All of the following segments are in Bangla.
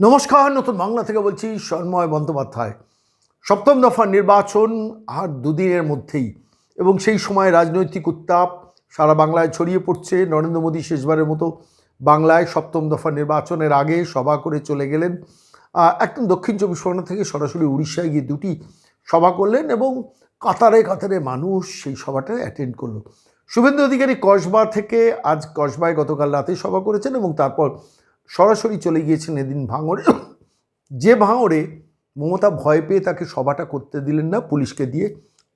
নমস্কার, নতুন বাংলা থেকে বলছি সন্ময় বন্দ্যোপাধ্যায়। সপ্তম দফার নির্বাচন আর দুদিনের মধ্যেই এবং সেই সময় রাজনৈতিক উত্তাপ সারা বাংলায় ছড়িয়ে পড়ছে। নরেন্দ্র মোদী শেষবারের মতো বাংলায় সপ্তম দফার নির্বাচনের আগে সভা করে চলে গেলেন। একদম দক্ষিণ চব্বিশ পরগনা থেকে সরাসরি উড়িষ্যায় গিয়ে দুটি সভা করলেন এবং কাতারে কাতারে মানুষ সেই সভাটা অ্যাটেন্ড করল। শুভেন্দু অধিকারী কসবা থেকে আজ কসবায় গতকাল রাতে সভা করেছেন এবং তারপর সরাসরি চলে গিয়েছেন এদিন ভাঙড়ে। যে ভাঙড়ে মমতা ভয় পেয়ে তাকে সভাটা করতে দিলেন না, পুলিশকে দিয়ে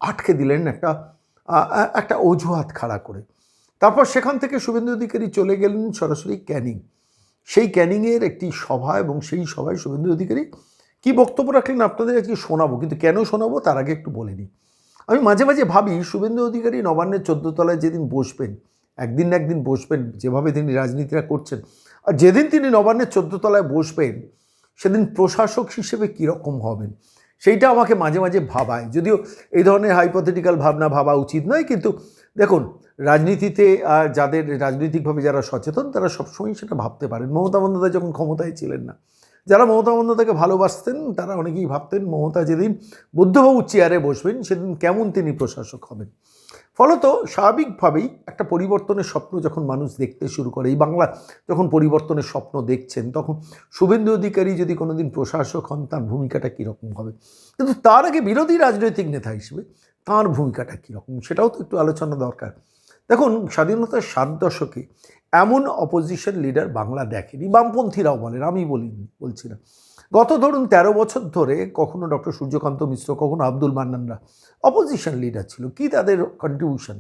আটকে দিলেন একটা একটা অজুহাত খাড়া করে। তারপর সেখান থেকে শুভেন্দু অধিকারী চলে গেলেন সরাসরি ক্যানিং। সেই ক্যানিংয়ের একটি সভা এবং সেই সভায় শুভেন্দু অধিকারী কি বক্তব্য রাখলেন আপনাদের আজকে শোনাবো, কিন্তু কেন শোনাবো তার আগে একটু বলে নিই। আমি মাঝে মাঝে ভাবি, শুভেন্দু অধিকারী নবান্নের চোদ্দ তলায় যেদিন বসবেন, একদিন না একদিন বসবেন, যেভাবে তিনি রাজনীতিটা করছেন আর যেদিন তিনি নবান্নের চোদ্দ তলায় বসবেন, সেদিন প্রশাসক হিসেবে কীরকম হবেন, সেইটা আমাকে মাঝে মাঝে ভাবায়। যদিও এই ধরনের হাইপোথেটিক্যাল ভাবনা ভাবা উচিত নয়, কিন্তু দেখুন, রাজনীতিতে যাদের রাজনৈতিকভাবে যারা সচেতন, তারা সবসময় সেটা ভাবতে পারেন। মমতা বন্দ্যোপাধ্যায় যখন ক্ষমতায় ছিলেন না, যারা মমতা বন্দ্যোপাধ্যায়কে ভালোবাসতেন, তারা অনেকেই ভাবতেন মমতা যেদিন বুদ্ধবাবুর চেয়ারে বসবেন, সেদিন কেমন তিনি প্রশাসক হবেন। ফলত স্বাভাবিকভাবেই একটা পরিবর্তনের স্বপ্ন যখন মানুষ দেখতে শুরু করে, এই বাংলা যখন পরিবর্তনের স্বপ্ন দেখছেন, তখন শুভেন্দু অধিকারী যদি কোনোদিন প্রশাসক হন, তার ভূমিকাটা কীরকম হবে? কিন্তু তার আগে বিরোধী রাজনৈতিক নেতা হিসেবে তার ভূমিকাটা কীরকম? সেটাও তো একটু আলোচনা দরকার। দেখুন, স্বাধীনতার সাত দশকে এমন অপোজিশন লিডার বাংলা দেখেনি, বামপন্থীরাও বলেন, আমি বলি, বলছি না। গত ধরুন তেরো বছর ধরে কখনো ডক্টর সূর্যকান্ত মিশ্র, কখনো আব্দুল মান্নানরা অপোজিশন লিডার ছিল। কি তাদের কন্ট্রিবিউশন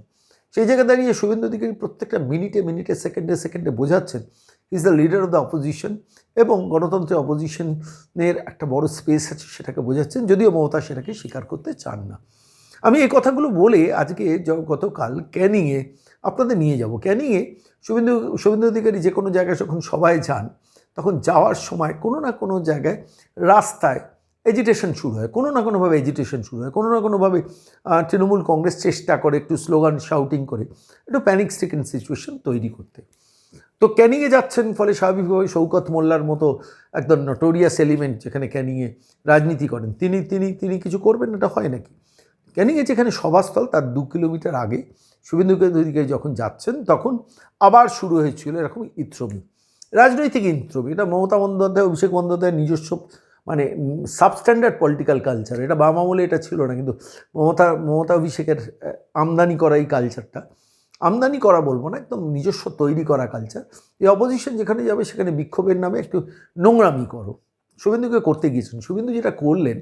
সেই জায়গায় দাঁড়িয়ে শুভেন্দু অধিকারী প্রত্যেকটা মিনিটে মিনিটে সেকেন্ডে সেকেন্ডে বোঝাচ্ছেন is the leader of the opposition এবং গণতন্ত্রের অপোজিশনের একটা বড় স্পেস আছে, সেটাকে বোঝাচ্ছেন, যদিও মমতা সেটাকে স্বীকার করতে চান না। আমি এই কথাগুলো বলে আজকে গতকাল ক্যানিংয়ে আপনাদের নিয়ে যাব। ক্যানিংয়ে শুভেন্দু শুভেন্দু অধিকারী যে কোনো জায়গায় যখন সবাই যান তখন যাওয়ার সময় কোনো না কোনো জায়গায় রাস্তায় এজিটেশন শুরু হয়। কোনো না কোনোভাবে এজিটেশন শুরু হয়। কোনো না কোনোভাবে তৃণমূল কংগ্রেস চেষ্টা করে, একটু স্লোগান শাউটিং করে। একটু প্যানিক স্ট্রিকেন সিচুয়েশন তৈরি করতে। তো ক্যানিংয়ে যাচ্ছেন ফলে স্বাভাবিকভাবে শৌকত মোল্লার মতো একদম নটোরিয়াস এলিমেন্ট যেখানে ক্যানিংয়ে রাজনীতি করেন। তিনি তিনি তিনি কিছু করবেন? এটা হয় নাকি? ক্যানিংয়ে যেখানে সভাস্থল, তার দু কিলোমিটার আগে শুভেন্দু অধিকারী যখন যাচ্ছেন, তখন আবার শুরু হয়েছিল এরকম ইত্রমি। রাজনৈতিক ইন্ত্রমি এটা মমতা বন্দ্যোপাধ্যায়, অভিষেক বন্দ্যোপাধ্যায়ের নিজস্ব মানে সাবস্ট্যান্ডার্ড পলিটিক্যাল কালচার এটা বাম আমলে এটা ছিল না, কিন্তু মমতা মমতা অভিষেকের আমদানি করা এই কালচারটা আমদানি করা বলব না, একদম নিজস্ব তৈরি করা কালচার এই অপোজিশন যেখানে যাবে সেখানে বিক্ষোভের নামে একটু নোংরামি করো। শুভেন্দুকে করতে গিয়েছেন, শুভেন্দু যেটা করলেন,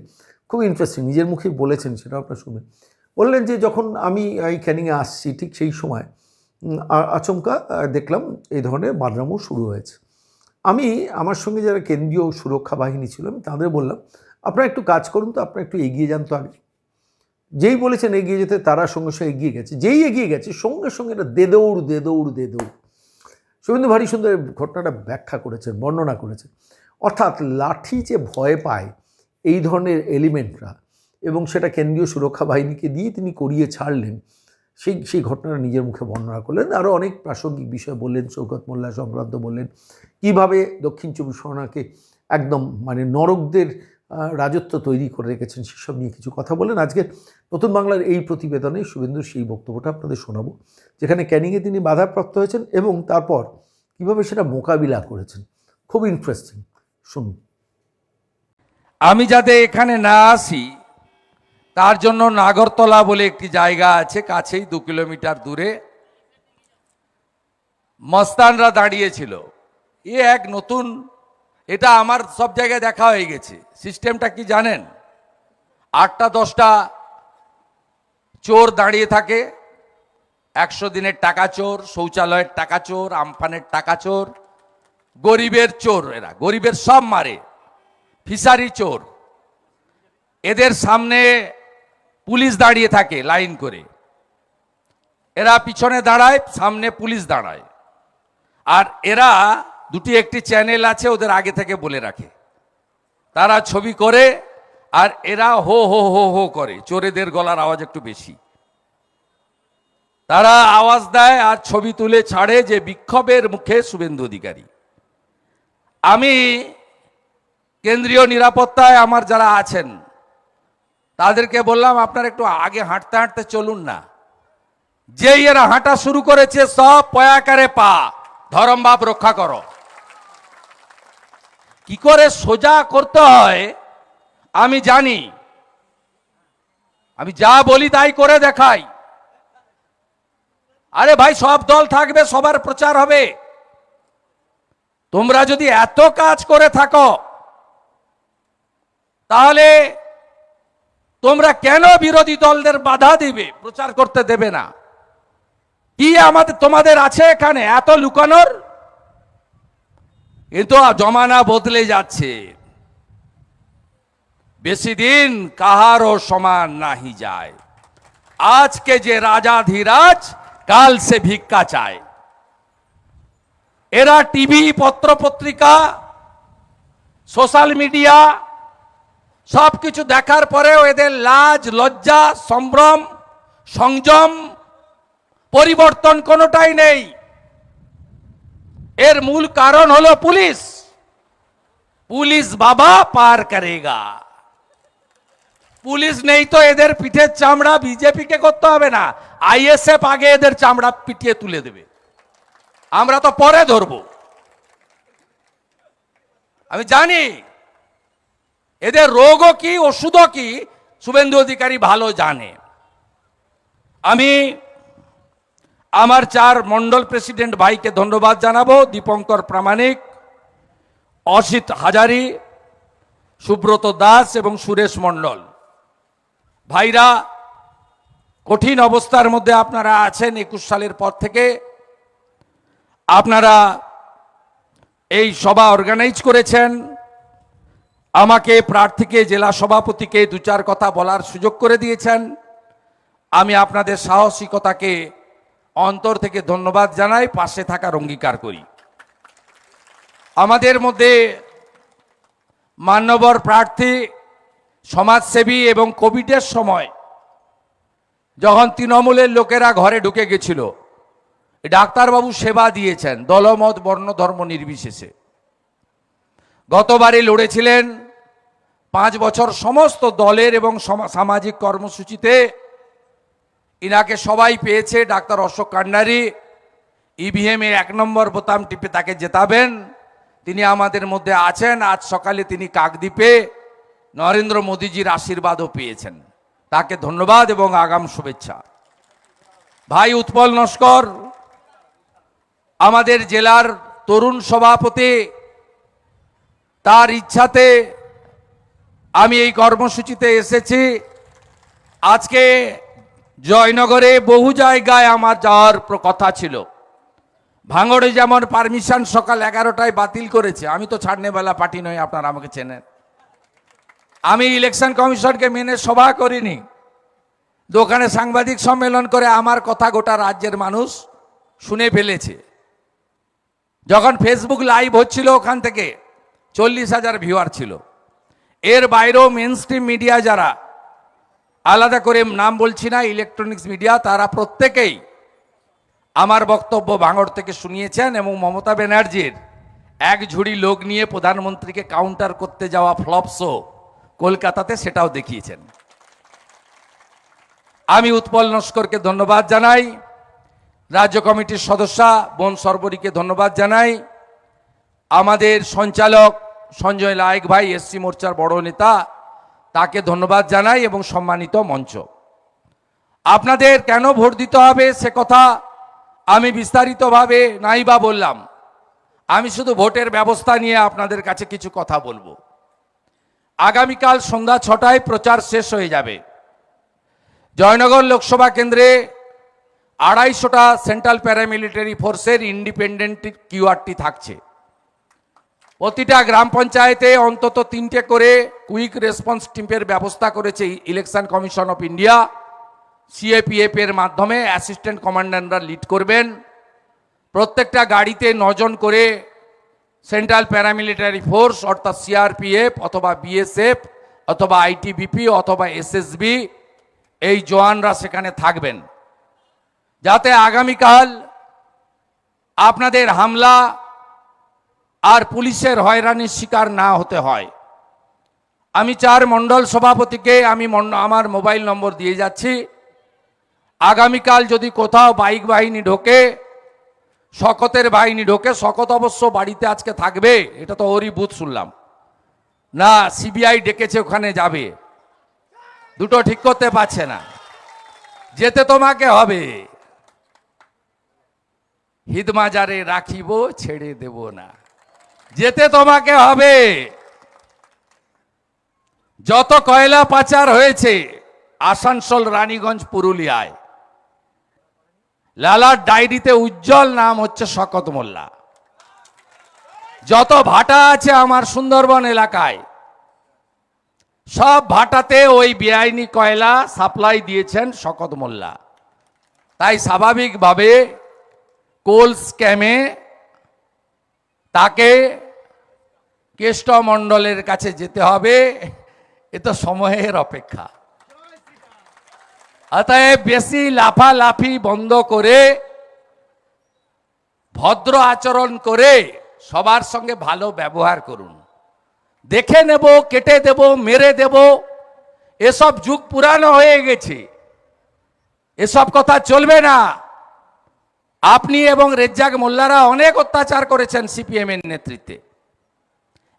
খুব ইন্টারেস্টিং নিজের মুখে বলেছেন সেটা আপনার শুনবেন। বললেন যে যখন আমি, এই ক্যানিংয়ে আসছি ঠিক সেই সময় আচমকা দেখলাম এই ধরনের বাদরামও শুরু হয়েছে। আমি আমার সঙ্গে যারা কেন্দ্রীয় সুরক্ষা বাহিনী ছিল, আমি তাদের বললাম, আপনারা একটু কাজ করুন তো, আপনারা একটু এগিয়ে যান তো আগে। যেই বলেছেন এগিয়ে যেতে, তারা সঙ্গে সঙ্গে এগিয়ে গেছে। যেই এগিয়ে গেছে, সঙ্গে সঙ্গে এটা দে দৌড় দে দৌড় দে দৌড় শুভেন্দু ভারী সুন্দর ঘটনাটা ব্যাখ্যা করেছেন, বর্ণনা করেছেন। অর্থাৎ লাঠি যে ভয় পায়, এই ধরনের এলিমেন্টরা এবং সেটা কেন্দ্রীয় সুরক্ষা বাহিনীকে দিয়ে তিনি করিয়ে ছাড়লেন, সেই সেই ঘটনাটা নিজের মুখে বর্ণনা করলেন। আরও অনেক প্রাসঙ্গিক বিষয় বললেন শৌকত মোল্লা সংক্রান্ত বললেন কীভাবে দক্ষিণ চব্বিশ পরগনাকে একদম মানে নরকদের রাজত্ব তৈরি করে রেখেছেন সেসব নিয়ে কিছু কথা বলেন। আজকে নতুন বাংলার এই প্রতিবেদনে শুভেন্দুর সেই বক্তব্যটা আপনাদের শোনাবো, যেখানে ক্যানিংয়ে তিনি বাধাপ্রাপ্ত হয়েছেন এবং তারপর কীভাবে সেটা মোকাবিলা করেছেন। খুব ইন্টারেস্টিং শুনুন। আমি যাতে এখানে না আসি, তার জন্য নাগরতলা বলে একটি জায়গা আছে, কাছেই দু কিলোমিটার দূরে। মস্তানরা দাঁড়িয়েছিল। এ এক নতুন, এটা আমার সব জায়গায় দেখা হয়ে গেছে। সিস্টেমটা কি জানেন? আটটা, দশটা চোর দাঁড়িয়ে থাকে। একশো দিনের টাকা চোর, শৌচালয়ের টাকা চোর, আমফানের টাকা চোর, গরিবের চোর এরা। গরিবের সব মারে। ফিসারি চোর। এদের সামনে পুলিশ দাঁড়িয়ে থাকে লাইন করে। এরা পিছনে দাঁড়ায়, সামনে পুলিশ দাঁড়ায়। আর এরা দুটি একটি চ্যানেল আছে, ওদের আগে থেকে বলে রাখে। তারা ছবি করে আর এরা হো হো হো হো করে, চোরেদের গলার আওয়াজ একটু বেশি। তারা আওয়াজ দেয় আর ছবি তুলে ছাড়ে যে বিক্ষোভের মুখে শুভেন্দু অধিকারী। আমি কেন্দ্রীয় নিরাপত্তায় আমার যারা আছেন, তাদেরকে বললাম, আপনার একটু আগে হাঁটতে হাঁটতে চলুন না। যেই এরা হাঁটা শুরু করেছে, সব পয়াকারে পা, ধরম বাপ রক্ষা করো। কি করে সোজা করতে হয়, আমি জানি। আমি যা বলি তাই করে দেখাই। আরে ভাই, সব দল থাকবে, সবার প্রচার হবে। তোমরা যদি এত কাজ করে থাকো, তাহলে তোমরা কেন বিরোধী দলদের বাধা দিবে, প্রচার করতে দেবে না? কি আমাদের, তোমাদের আছে এখানে এত লুকানোর? কিন্তু জমানা বদলে যাচ্ছে। বেশি দিন কাহারও সমান নাহি যায়। আজকে যে রাজাধিরাজ কাল সে ভিক্ষা চায়। এরা টিভি পত্র পত্রিকা সোশ্যাল মিডিয়া সব কিছু দেখার পরেও এদের লাজ, লজ্জা, সম্ভ্রম, সংযম পরিবর্তন কোনোটাই নেই। এর মূল কারণ হলো পুলিশ। পুলিশ বাবা পার করেগা। পুলিশ নেই তো এদের পিঠের চামড়া বিজেপিকে করতে হবে না। আইএসএফ আগে এদের চামড়া পিটিয়ে তুলে দেবে। আমরা তো পরে ধরবো। আমি জানি এদের রোগও কি, ওষুধও কি, শুভেন্দু অধিকারী ভালো জানে। আমি আমার চার মন্ডল প্রেসিডেন্ট ভাইকে ধন্যবাদ জানাব, দীপঙ্কর প্রামাণিক, অসিত হাজারি, সুব্রত দাস এবং সুরেশ মণ্ডল। ভাইরা, কঠিন অবস্থার মধ্যে আপনারা আছেন একুশ সালের পর থেকে। আপনারা এই সভা অর্গানাইজ করেছেন। আমাকে প্রার্থীকে, জেলা সভাপতিকে দু চার কথা বলার সুযোগ করে দিয়েছেন। আমি আপনাদের সাহসিকতাকে অন্তর থেকে ধন্যবাদ জানাই, পাশে থাকার অঙ্গীকার করি। আমাদের মধ্যে মান্যবর প্রার্থী, সমাজসেবী এবং কোভিডের সময় যখন তৃণমূলের লোকেরা ঘরে ঢুকে গেছিল, ডাক্তারবাবু সেবা দিয়েছেন, দলমত, বর্ণ, ধর্ম নির্বিশেষে। গতবারে লড়েছিলেন পাঁচ বছর সমস্ত দলের এবং সমা- সামাজিক কর্মসূচিতে ইনাকে সবাই পেয়েছে, ডাক্তার অশোক কান্ডারি। ইভিএম এর এক নম্বর বোতাম টিপে তাকে জেতাবেন। তিনি আমাদের মধ্যে আছেন, আজ সকালে তিনি কাকদ্বীপে নরেন্দ্র মোদীজির আশীর্বাদও পেয়েছেন। তাকে ধন্যবাদ এবং আগাম শুভেচ্ছা। ভাই উৎপল নস্কর, আমাদের জেলার তরুণ সভাপতি, তার ইচ্ছাতে আমি এই কর্মসূচিতে এসেছি। আজকে জয়নগরে বহু জায়গায় আমার যাওয়ার কথা ছিল। ভাঙড়ে যেমন পারমিশন সকাল এগারোটায় বাতিল করেছে, আমি তো ছাড়নেবেলা পার্টি নই, আপনারা আমাকে চেনেন। আমি ইলেকশন কমিশনকে মেনে সভা করিনি। দোকানে সাংবাদিক সম্মেলন করে আমার কথা গোটা রাজ্যের মানুষ শুনে ফেলেছে। যখন ফেসবুক লাইভ হচ্ছিল ওখান থেকে চল্লিশ হাজার ভিউয়ার ছিল। এর বাইরেও মেন স্ট্রিম মিডিয়া যারা আলাদা করে নাম বলছি না ইলেকট্রনিক্স মিডিয়া তারা প্রত্যেকেই আমার বক্তব্য ভাঙড় থেকে শুনিয়েছেন এবং মমতা ব্যানার্জির এক ঝুড়ি লোক নিয়ে প্রধানমন্ত্রীকে কাউন্টার করতে যাওয়া ফ্লপ শো কলকাতাতে সেটাও দেখিয়েছেন। আমি উৎপল নস্করকে ধন্যবাদ জানাই, রাজ্য কমিটির সদস্যা বন সর্বরীকে ধন্যবাদ জানাই, আমাদের সঞ্চালক সঞ্জয় লায়ক ভাই, এসসি মোর্চার বড় নেতা তাকে ধন্যবাদ জানাই এবং সম্মানিত মঞ্চ। আপনাদের কেন ভোট দিতে হবে সে কথা আমি বিস্তারিতভাবে নাই বা বললাম। আমি শুধু ভোটের ব্যবস্থা নিয়ে আপনাদের কাছে কিছু কথা বলব। আগামীকাল সন্ধ্যা ছটায় প্রচার শেষ হয়ে যাবে। জয়নগর লোকসভা কেন্দ্রে আড়াইশোটা সেন্ট্রাল প্যারামিলিটারি ফোর্সের ইন্ডিপেন্ডেন্ট কিউআরটি থাকছে। প্রতিটা গ্রাম পঞ্চায়েতে অন্তত তিনটে করে কুইক রেসপন্স টিমের ব্যবস্থা করেছে election commission of India. CAPF এর মাধ্যমে অ্যাসিস্ট্যান্ট কমান্ডাররা লিড করবেন। প্রত্যেকটা গাড়িতে নজন করে সেন্ট্রাল প্যারামিলিটারি ফোর্স, অর্থাৎ সিআরপিএফ অথবা বিএসএফ অথবা আইটিবিপি অথবা এসএসবি এই জওয়ানরা সেখানে থাকবেন। যাতে আগামীকাল আপনাদের হামলা আর পুলিশের হয়রানির শিকার না হতে হয়। আমি চার মণ্ডল সভাপতিকে আমি আমার মোবাইল নম্বর দিয়ে যাচ্ছি। আগামীকাল যদি কোথাও বাইক বাহিনী ঢোকে, শকতের বাহিনী ঢোকে, শকত অবশ্য বাড়িতে আজকে থাকবে, এটা তো ওরই বুথ শুনলাম। না, সিবিআই ডেকেছে, ওখানে যাবে। দুটো ঠিক করতে পারছে না। যেতে তোমাকে হবে। হিদমাজারে রাখিব, ছেড়ে দেব না। যেতে তোমাকে হবে। যত কয়লা পাচার হয়েছে, আসানসোল, রানীগঞ্জ, পুরুলিয়ায়। লালার ডায়েরিতে উজ্জ্বল নাম হচ্ছে শকত মোল্লা। যত ভাটা আছে আমার সুন্দরবন এলাকায়, সব ভাটাতে ওই বেআইনি কয়লা সাপ্লাই দিয়েছেন শকত মোল্লা। তাই স্বাভাবিকভাবে কোল স্ক্যামে তাকে কেষ্টমণ্ডলের কাছে যেতে হবে। এ তো সময়ের অপেক্ষা। অতএব বেশি লাফালাফি বন্ধ করে, ভদ্র আচরণ করে সবার সঙ্গে ভালো ব্যবহার করুন। দেখে নেব, কেটে দেব, মেরে দেব, এসব যুগ পুরানো হয়ে গেছে। এসব কথা চলবে না। আপনি এবং রেজ্জাক মোল্লারা অনেক অত্যাচার করেছেন সিপিএম এর নেতৃত্বে।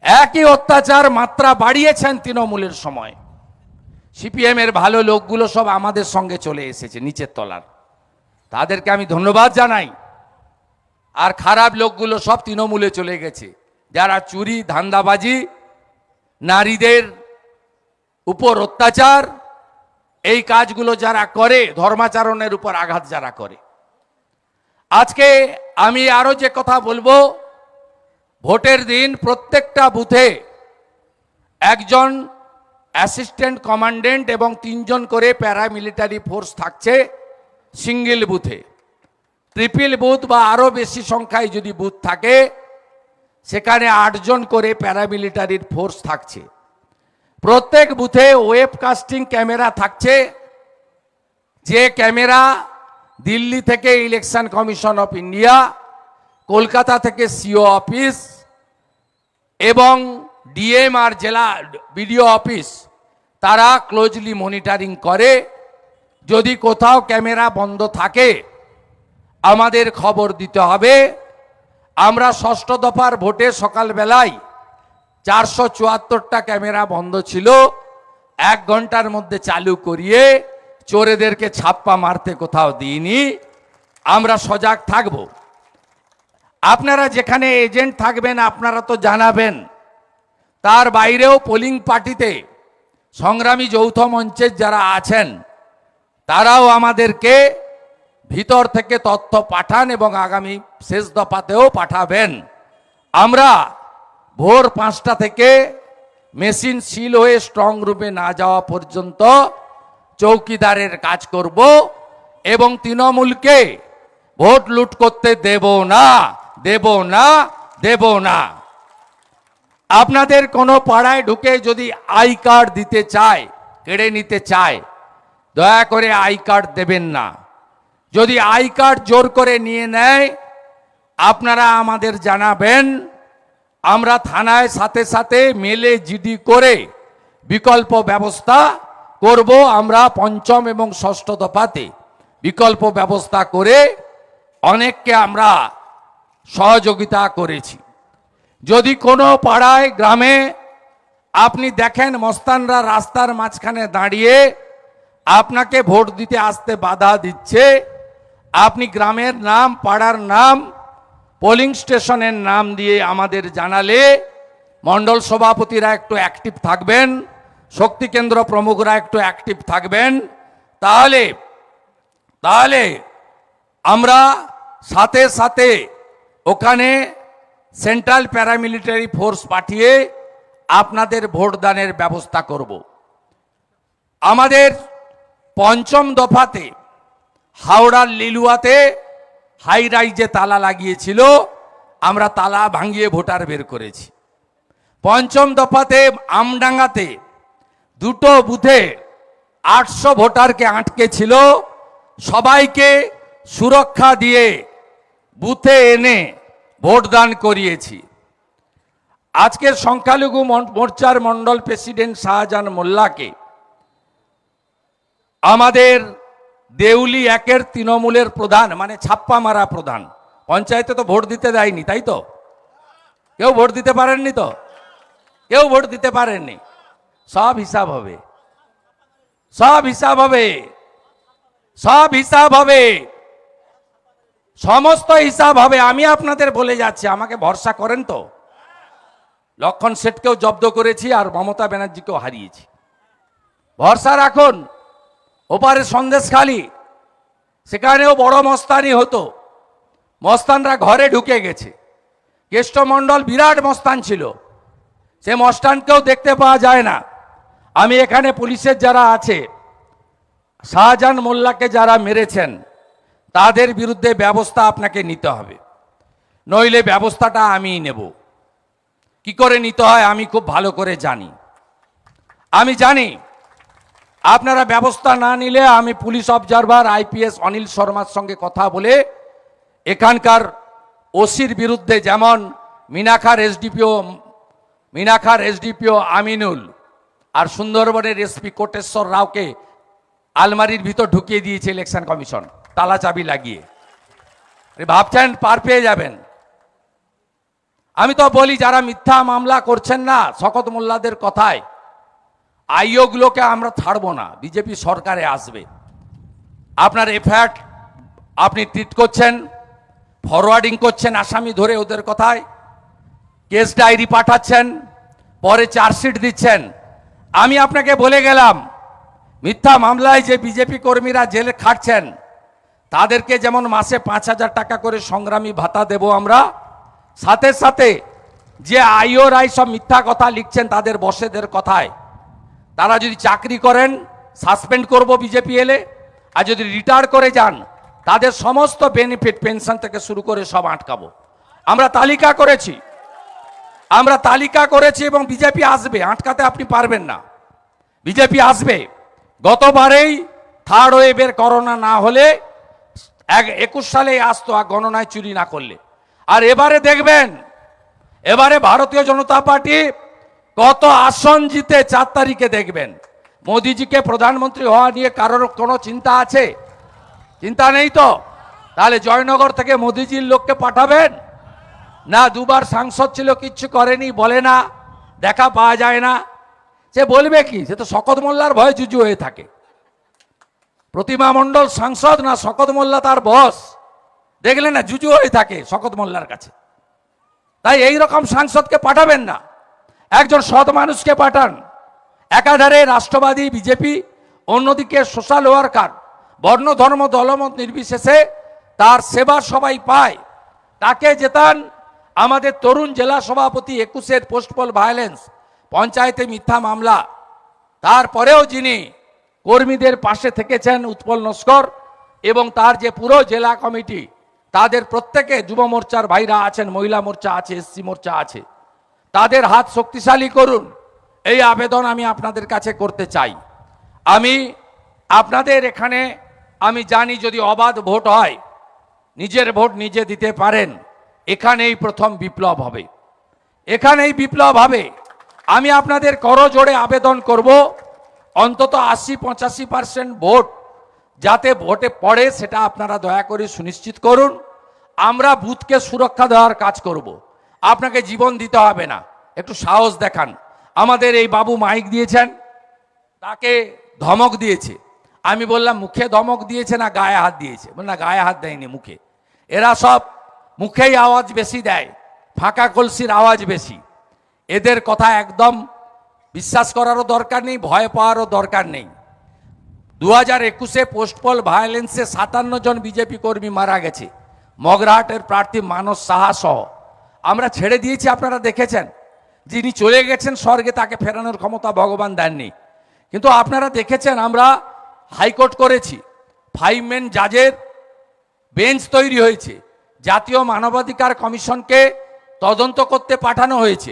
একই অত্যাচার মাত্রা বাড়িয়েছেন তৃণমূলের সময়। সিপিএম এর ভালো লোকগুলো সব আমাদের সঙ্গে চলে এসেছে, নিচের তলার। তাদেরকে আমি ধন্যবাদ জানাই। আর খারাপ লোকগুলো সব তৃণমূলে চলে গেছে। যারা চুরি, ধান্দাবাজি, নারীদের উপর অত্যাচার, এই কাজগুলো যারা করে, ধর্মাচরণের উপর আঘাত যারা করে আজকে আমি আরও যে কথা বলব, ভোটের দিন প্রত্যেকটা বুথে একজন অ্যাসিস্ট্যান্ট কমান্ডেন্ট এবং তিনজন করে প্যারামিলিটারি ফোর্স থাকছে সিঙ্গেল বুথে। ট্রিপল বুথ বা আরও বেশি সংখ্যায় যদি বুথ থাকে, সেখানে আটজন করে প্যারামিলিটারির ফোর্স থাকছে। প্রত্যেক বুথে ওয়েবকাস্টিং ক্যামেরা থাকছে। যে ক্যামেরা দিল্লি থেকে election commission of India, Kolkata থেকে সিও অফিস এবং ডিএম আর জেলা বিডিও অফিস, তারা ক্লোজলি মনিটরিং করে। যদি কোথাও ক্যামেরা বন্ধ থাকে, আমাদের খবর দিতে হবে। আমরা ষষ্ঠ দফার ভোটে সকালবেলায় চারশো চুয়াত্তরটা ক্যামেরা বন্ধ ছিল। এক ঘণ্টার মধ্যে চালু করিয়ে চোরেদেরকে ছাপ্পা মারতে কোথাও দিইনি। আমরা সজাগ থাকব। আপনারা যেখানে এজেন্ট থাকবেন, আপনারা তো জানাবেন। তার বাইরেও পোলিং পার্টিতে সংগ্রামী যৌথ মঞ্চের যারা আছেন, তারাও আমাদেরকে ভিতর থেকে তথ্য পাঠান এবং আগামী শেষ দফাতেও পাঠাবেন। আমরা ভোর পাঁচটা থেকে মেশিন সিল হয়ে স্ট্রং রুমে না যাওয়া পর্যন্ত চৌকিদারের কাজ করব এবং তৃণমূলকে ভোট লুট করতে দেব না দেব না দেব না। আপনাদের কোনো পাড়ায় ঢুকে যদি আই কার্ড দিতে চায়, কেড়ে নিতে চায়, দয়া করে আই কার্ড দেবেন না। যদি আই কার্ড জোর করে নিয়ে নেয়, আপনারা আমাদের জানাবেন। আমরা থানায় সাথে সাথে মেলে জিডি করে বিকল্প ব্যবস্থা করব আমরা পঞ্চম এবং ষষ্ঠ দফাতে। বিকল্প ব্যবস্থা করে অনেককে আমরা সহযোগিতা করেছি। যদি কোনো পাড়ায়, গ্রামে আপনি দেখেন মস্তানরা রাস্তার মাঝখানে দাঁড়িয়ে আপনাকে ভোট দিতে আসতে বাধা দিচ্ছে, আপনি গ্রামের নাম, পাড়ার নাম, পোলিং স্টেশনের নাম দিয়ে আমাদের জানালে মণ্ডল সভাপতিরা একটু অ্যাক্টিভ থাকবেন। শক্তি কেন্দ্র প্রমুখরা একটু অ্যাক্টিভ থাকবেন। তাহলে তাহলে আমরা সাথে সাথে ওখানে সেন্ট্রাল প্যারামিলিটারি ফোর্স পাঠিয়ে আপনাদের ভোটদানের ব্যবস্থা করব। আমাদের পঞ্চম দফাতে হাওড়ার লিলুয়াতে হাই রাইজে তালা লাগিয়েছিল। আমরা তালা ভাঙিয়ে ভোটার বের করেছি। পঞ্চম দফাতে আমডাঙ্গাতে দুটো বুথে আটশো ভোটারকে আটকে ছিল। সবাইকে সুরক্ষা দিয়ে বুথে এনে ভোটদান করিয়েছি। আজকের সংখ্যালঘু মোর্চার মন্ডল প্রেসিডেন্ট শাহজাহান মোল্লাকে আমাদের দেউলি একের তৃণমূলের প্রধান মানে ছাপ্পা মারা প্রধান। পঞ্চায়েতে তো ভোট দিতে দেয়নি, তাই তো? কেউ ভোট দিতে পারেননি তো? কেউ ভোট দিতে পারেননি। সব হিসাব হবে। সব হিসাব হবে। সব হিসাব হবে। সমস্ত হিসাব হবে। আমি আপনাদের বলে যাচ্ছি, আমাকে ভরসা করেন তো। লক্ষণ শেঠকেও জব্দ করেছি আর মমতা ব্যানার্জিকেও হারিয়েছি। ভরসা রাখুন, ওপারে সন্দেশখালি সেখানেও বড় মস্তানি হতো। মস্তানরা ঘরে ঢুকে গেছে। কেষ্টমণ্ডল বিরাট মস্তান ছিল। সে মস্তানকেও দেখতে পাওয়া যায় না। আমি এখানে পুলিশের যারা আছে, শাহজাহান মোল্লাকে যারা মেরেছেন, তাদের বিরুদ্ধে ব্যবস্থা আপনাকে নিতে হবে। নইলে ব্যবস্থাটা আমিই নেব। কি করে নিতে হয় আমি খুব ভালো করে জানি। আমি জানি, আপনারা ব্যবস্থা না নিলে আমি পুলিশ অবজারভার, আইপিএস অনিল শর্মার সঙ্গে কথা বলে, এখানকার ওসির বিরুদ্ধে যেমন মিনাখার এসডিপিও মিনাখার এসডিপিও আমিনুল আর সুন্দরবনের এসপি কোটেশ্বর রাওকে আলমারির ভিতর ঢুকিয়ে দিয়েছে ইলেকশন কমিশন, তালা চাবি লাগিয়ে। ভাবছেন পার পেয়ে যাবেন। আমি তো বলি, যারা মিথ্যা মামলা করছেন না, শকত মোল্লাদের কথায়, আইওগুলোকে আমরা ছাড়বো না, বিজেপি সরকারে আসবে। আপনার এফআইআর আপনি ট্রিট করছেন, ফরওয়ার্ডিং করছেন আসামি ধরে ওদের কথায়, কেস ডায়েরি পাঠাচ্ছেন, পরে চার্জশিট দিচ্ছেন আমি আপনাকে বলে গেলাম, মিথ্যা মামলায় যে বিজেপি কর্মীরা জেলে খাটছেন, তাদেরকে যেমন মাসে পাঁচ হাজার টাকা করে সংগ্রামী ভাতা দেব আমরা, সাথে সাথে যে আইও রায় সব মিথ্যা কথা লিখছেন তাদের বসেদের কথায়, তারা যদি চাকরি করেন, সাসপেন্ড করব বিজেপি এলে আর যদি রিটায়ার করে যান, তাদের সমস্ত বেনিফিট পেনশন থেকে শুরু করে সব আটকাবো। আমরা তালিকা করেছি আমরা তালিকা করেছি এবং বিজেপি আসবে, আটকাতে আপনি পারবেন না। বিজেপি আসবে। গতবারেই থার্ড ওয়েভের করোনা না হলে এক একুশ সালে আসতো আর গণনায় চুরি না করলে। আর এবারে দেখবেন, এবারে ভারতীয় জনতা পার্টি কত আসন জিতে চার তারিখে দেখবেন। মোদিজিকে প্রধানমন্ত্রী হওয়া নিয়ে কারোর কোনো চিন্তা আছে? চিন্তা নেই তো? তাহলে জয়নগর থেকে মোদিজির লোককে পাঠাবেন? না দুবার সাংসদ ছিল, কিচ্ছু করেনি, বলে না, দেখা পাওয়া যায় না। সে বলবে কি? সে তো শকত মোল্লার ভয়ে জুজু হয়ে থাকে। প্রতিমা মণ্ডল সাংসদ না শকত মোল্লা তার বস? দেখলে না, জুজু হয়ে থাকে শকত মোল্লার কাছে। তাই এই রকম সাংসদকে পাঠাবেন না। একজন সৎ মানুষকে পাঠান। একাধারে রাষ্ট্রবাদী, বিজেপি, অন্যদিকে সোশ্যাল ওয়ার্কার, বর্ণ, ধর্ম, দলমত নির্বিশেষে তার সেবা সবাই পায়। তাকে জেতান আমাদের তরুণ জেলা সভাপতি একুশের পোস্টপল ভায়োলেন্স পঞ্চায়েতে মিথ্যা মামলা। তারপরেও যিনি কর্মীদের পাশে থেকেছেন উৎপল নস্কর এবং তার যে পুরো জেলা কমিটি, তাদের প্রত্যেকে যুব মোর্চার ভাইরা আছেন, মহিলা মোর্চা আছে, এসসি মোর্চা আছে। তাদের হাত শক্তিশালী করুন, এই আবেদন আমি আপনাদের কাছে করতে চাই। আমি আপনাদের এখানে, আমি জানি যদি অবাধ ভোট হয়, নিজের ভোট নিজে দিতে পারেন। এখানেই প্রথম বিপ্লব হবে। এখানেই বিপ্লব হবে। আমি আপনাদের করজোড়ে আবেদন করব। অন্তত আশি পঁচাশি পার্সেন্ট ভোট যাতে ভোটে পড়ে সেটা আপনারা দয়া করে সুনিশ্চিত করুন। আমরা বুথকে সুরক্ষা দেওয়ার কাজ করব। আপনাকে জীবন দিতে হবে না। একটু সাহস দেখান। আমাদের এই বাবু মাইক দিয়েছেন। তাকে ধমক দিয়েছে। আমি বললাম, মুখে ধমক দিয়েছে না গায়ে হাত দিয়েছে? না, গায়ে হাত দেয়নি মুখে। এরা সব মুখেই আওয়াজ বেশি দেয়, ফাঁকা কলসির আওয়াজ বেশি। এদের কথা একদম বিশ্বাস করারও দরকার নেই, ভয় পাওয়ারও দরকার নেই। দু হাজার একুশে পোস্টপল ভায়োলেন্সে সাতান্ন জন বিজেপি কর্মী মারা গেছে। মগরাহাটের প্রার্থী মানস সাহা সহ। আমরা ছেড়ে দিয়েছি, আপনারা দেখেছেন। যিনি চলে গেছেন স্বর্গে, তাকে ফেরানোর ক্ষমতা ভগবান দেননি। কিন্তু আপনারা দেখেছেন, আমরা হাইকোর্ট করেছি। ফাইভ মেন জাজের বেঞ্চ তৈরি হয়েছে। জাতীয় মানবাধিকার কমিশনকে তদন্ত করতে পাঠানো হয়েছে।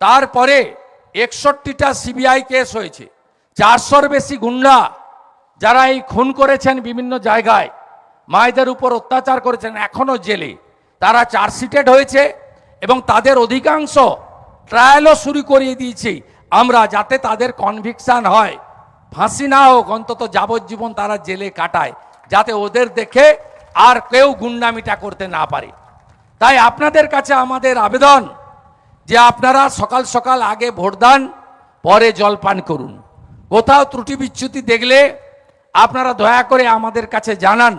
তারপরে একষট্টিটা সিবিআই কেস হয়েছে। চারশোর বেশি গুন্ডা যারা এই খুন করেছেন বিভিন্ন জায়গায়, মায়েদের উপর অত্যাচার করেছেন এখনও জেলে। তারা চার্জশিটেড হয়েছে এবং তাদের অধিকাংশ ট্রায়ালও শুরু করিয়ে দিয়েছি। আমরা যাতে তাদের কনভিকশন হয়, ফাঁসি না হোক, অন্তত যাবজ্জীবন তারা জেলে কাটায়। যাতে ওদের দেখে আর কেউ গুন্ডামিটা করতে না পারে। তাই আপনাদের কাছে আমাদের আবেদন যে আপনারা সকাল সকাল আগে ভোট দান, পরে জলপান করুন। কোথাও ত্রুটি বিচ্যুতি দেখলে আপনারা দয়া করে আমাদের কাছে জানান,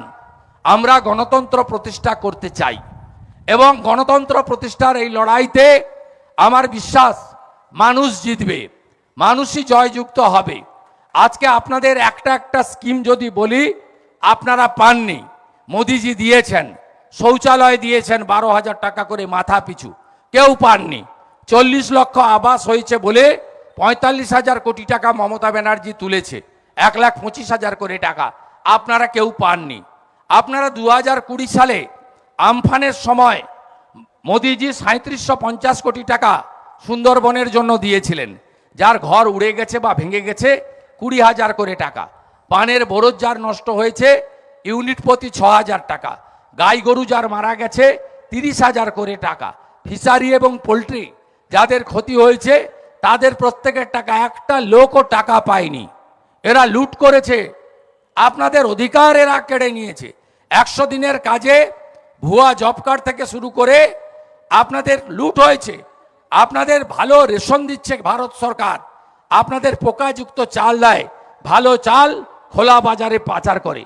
আমরা গণতন্ত্র প্রতিষ্ঠা করতে চাই। এবং গণতন্ত্র প্রতিষ্ঠার এই লড়াইতে আমার বিশ্বাস, মানুষ জিতবে, মানুষই জয়যুক্ত হবে। আজকে আপনাদের একটা একটা স্কিম যদি বলি, আপনারা পাননি। মোদিজি দিয়েছেন, শৌচালয় দিয়েছেন বারো হাজার টাকা করে মাথা পিছু। কেউ পাননি। চল্লিশ লক্ষ আবাস হয়েছে বলে পঁয়তাল্লিশ হাজার কোটি টাকা মমতা ব্যানার্জি তুলেছে। এক লাখ পঁচিশ হাজার করে টাকা। আপনারা কেউ পাননি। আপনারা দু হাজার কুড়ি সালে আমফানের সময় মোদিজি সাঁত্রিশশো পঞ্চাশ কোটি টাকা সুন্দরবনের জন্য দিয়েছিলেন। যার ঘর উড়ে গেছে বা ভেঙে গেছে কুড়ি হাজার করে টাকা। পানের বরজ যার নষ্ট হয়েছে ইউনিট প্রতি ছ হাজার টাকা। গাই গরু যার মারা গেছে তিরিশ হাজার করে টাকা। ফিশারি এবং পোলট্রি যাদের ক্ষতি হয়েছে, তাদের প্রত্যেকের টাকা, একটা লোকও টাকা পায়নি। এরা লুট করেছে। আপনাদের অধিকার এরা কেড়ে নিয়েছে। একশো দিনের কাজে ভুয়া জব কার্ড থেকে শুরু করে আপনাদের লুট হয়েছে। আপনাদের ভালো রেশন দিচ্ছে ভারত সরকার। আপনাদের পোকাযুক্ত চাল দেয়। ভালো চাল খোলা বাজারে পাচার করে।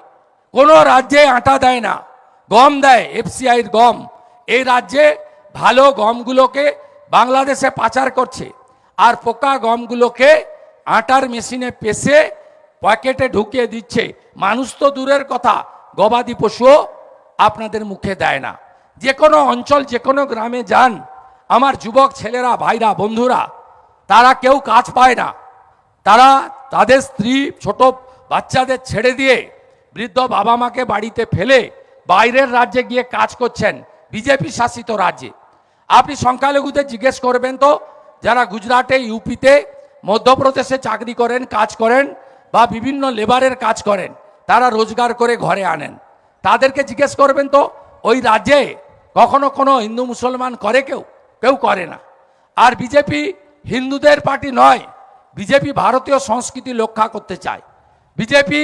কোনো রাজ্যে আটা দেয় না, গম দেয় এফসিআইয়ের গম। এই রাজ্যে ভালো গমগুলোকে বাংলাদেশে পাচার করছে আর পোকা গমগুলোকে আটার মেশিনে পেশে পকেটে ঢুকিয়ে দিচ্ছে। মানুষ তো দূরের কথা, গবাদি পশুও আপনাদের মুখে দেয় না। যে কোনো অঞ্চল, যে কোনো গ্রামে যান। আমার যুবক ছেলেরা, ভাইরা, বন্ধুরা, তারা কেউ কাজ পায় না। তারা তাদের স্ত্রী, ছোট বাচ্চাদের ছেড়ে দিয়ে বৃদ্ধ বাবা মাকে বাড়িতে ফেলে বাইরের রাজ্যে গিয়ে কাজ করছেন বিজেপি শাসিত রাজ্যে। আপনি সংখ্যালঘুদের জিজ্ঞেস করবেন তো, যারা গুজরাটে, ইউপিতে, মধ্যপ্রদেশে চাকরি করেন, কাজ করেন বা বিভিন্ন লেবারের কাজ করেন, তারা রোজগার করে ঘরে আনেন। তাদেরকে জিজ্ঞেস করবেন তো, ওই রাজ্যে কখনো কোনো হিন্দু মুসলমান করে কেউ? কেউ করে না। আর বিজেপি হিন্দুদের পার্টি নয়, বিজেপি ভারতীয় সংস্কৃতি রক্ষা করতে চায়। বিজেপি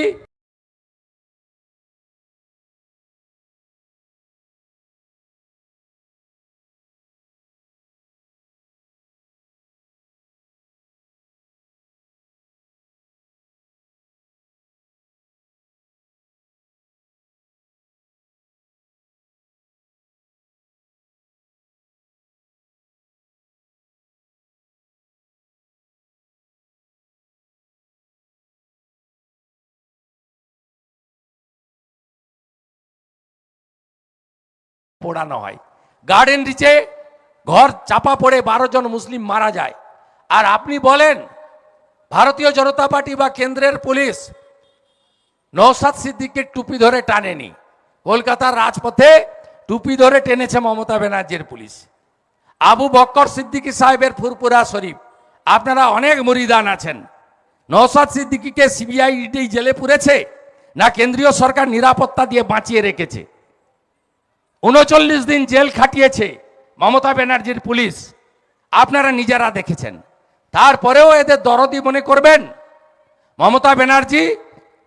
পোড়ানো হয়। গার্ডেন রিচে ঘর চাপা পড়ে বারো জন মুসলিম মারা যায়। আর আপনি বলেন, ভারতীয় জনতা পার্টি বা কেন্দ্রের পুলিশ নৌসাদ সিদ্দিকের টুপি ধরে টানেনি। কলকাতার রাজপথে টুপি ধরে টেনেছে মমতা ব্যানার্জির পুলিশ। আবু বক্কর সিদ্দিকী সাহেবের ফুরপুরা শরীফ। আপনারা অনেক মরিদান আছেন। নৌসাদ সিদ্দিকিকে সিবিআই ইডি জেলে পুরেছে না কেন্দ্রীয় সরকার নিরাপত্তা দিয়ে বাঁচিয়ে রেখেছে? উনচল্লিশ দিন জেল খাটিয়েছে মমতা ব্যানার্জির পুলিশ। আপনারা নিজেরা দেখেছেন। তারপরেও এদের দরদি মনে করবেন? মমতা ব্যানার্জি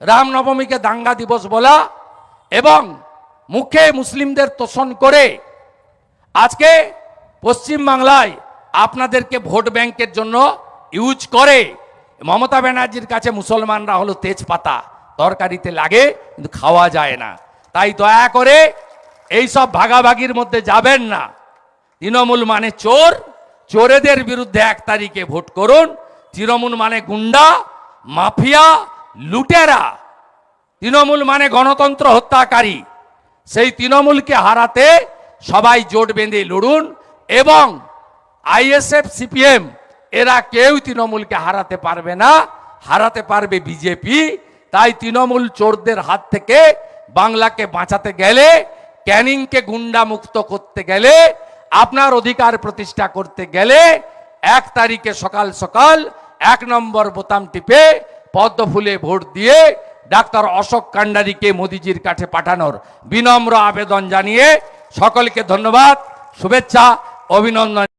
রামনবমীকে দাঙ্গা দিবস বলা এবং মুখে মুসলিমদের তোষণ করে আজকে পশ্চিম বাংলায় আপনাদেরকে ভোট ব্যাংকের জন্য ইউজ করে। মমতা ব্যানার্জির কাছে মুসলমানরা হলো তেজপাতা। তরকারিতে লাগে, কিন্তু খাওয়া যায় না। তাই দয়া করে এই সব ভাগাভাগির মধ্যে যাবেন না। তৃণমূল মানে চোর। চোরেদের বিরুদ্ধে এক তারিখে ভোট করুন। তৃণমূল মানে গুন্ডা, মাফিয়া, লুটেরা। তৃণমূল মানে গণতন্ত্র হত্যাকারী। সেই তৃণমূলকে হারাতে সবাই জোট বেঁধে লড়ুন এবং আইএসএফ, সিপিএম, এরা কেউ তৃণমূলকে হারাতে পারবে না। হারাতে পারবে বিজেপি। তাই তৃণমূল চোরদের হাত থেকে বাংলাকে বাঁচাতে গেলে ক্যানিংকে গুন্ডা মুক্ত করতে গেলে, আপনার অধিকার প্রতিষ্ঠা করতে গেলে, এক তারিখে সকাল সকাল এক নম্বর বোতাম টিপে পদ্ম ফুলে ভোট দিয়ে ডাক্তার অশোক কান্ডারিকে মোদিজির কাছে পাঠানোর বিনম্র আবেদন জানিয়ে সকলকে ধন্যবাদ, শুভেচ্ছা, অভিনন্দন।